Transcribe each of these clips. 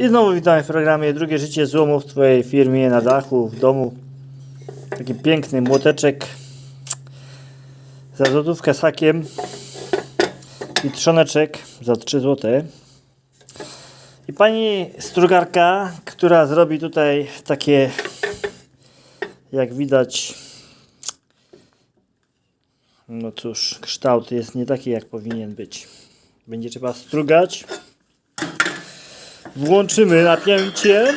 I znowu witamy w programie Drugie życie złomu w Twojej firmie, na dachu, w domu. Taki piękny młoteczek za złotówkę z hakiem i trzoneczek za 3 złote. I pani strugarka, która zrobi tutaj takie, jak widać, no cóż, kształt jest nie taki jak powinien być. Będzie trzeba strugać. Włączymy napięcie.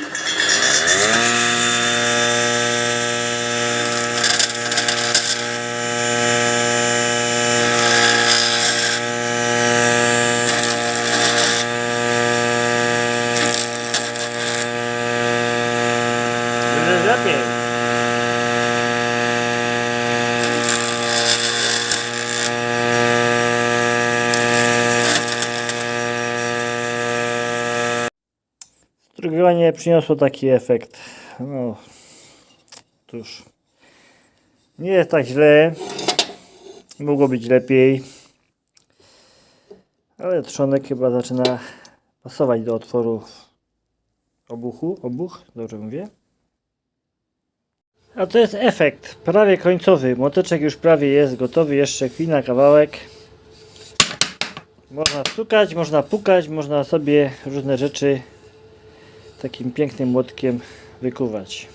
Lepiej. Strugowanie przyniosło taki efekt. No, cóż. Nie jest tak źle. Mogło być lepiej. Ale trzonek chyba zaczyna pasować do otworu obuchu. Obuch, dobrze mówię? A to jest efekt prawie końcowy. Moteczek już prawie jest gotowy. Jeszcze chwila, kawałek. Można stukać, można pukać, można sobie różne rzeczy takim pięknym młotkiem wykuwać.